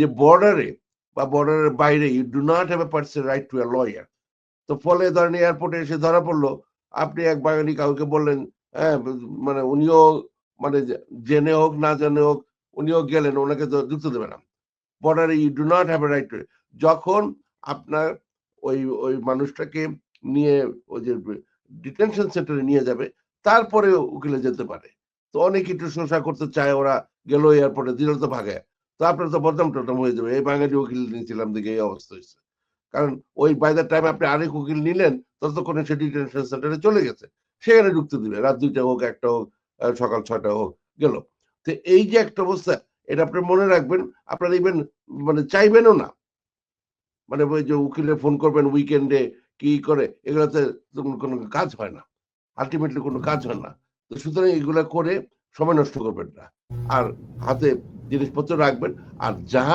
যে বর্ডারে বা বর্ডারের বাইরে you do not have a person right to a lawyer তো ফলে ধরেন এয়ারপোর্টে এসে ধরা পড়ল, আপনি এক বাঙালি কাউকে বললেন হ্যাঁ মানে উনিও মানে জেনে হোক, না জেনে হোক, উনিও গেলেন, ওনাকে তো যুক্ত দেবে না। বর্ডারে you do not have a right to যখন আপনার ওই ওই মানুষটাকে নিয়ে ওই যে ডিটেনশন সেন্টারে নিয়ে যাবে তারপরে উকিলে যেতে পারে। তো অনেক একটু শোষা করতে চায়, ওরা গেল এয়ারপোর্টে দিল তো ভাগে। তো আপনার তো বদনাম টদনাম হয়ে যাবে। এই বাঙালি উকিল নিয়েছিলাম দেখে এই অবস্থা হয়েছে। কারণ ওই বাই দ্য টাইম আপনি আরেক উকিল নিলেন, ততক্ষণে সে ডিটেনশন সেন্টারে চলে গেছে। সেখানে ঢুকতে দিবে। রাত দুইটা হোক, একটা হোক সকাল ছয়টা হোক, গেল। তো এই যে একটা অবস্থা, এটা আপনি মনে রাখবেন, আপনারা ইভেন মানে চাইবেনও না। মানে ওই যে উকিলে ফোন করবেন উইকেন্ডে কি করে, এগুলোতে কোনো কাজ হয় না। আলটিমেটলি কোনো কাজ হয় না। তো সুতরাং এগুলা করে সময় নষ্ট করবেন না। আর হাতে জিনিসপত্র রাখবেন। আর যা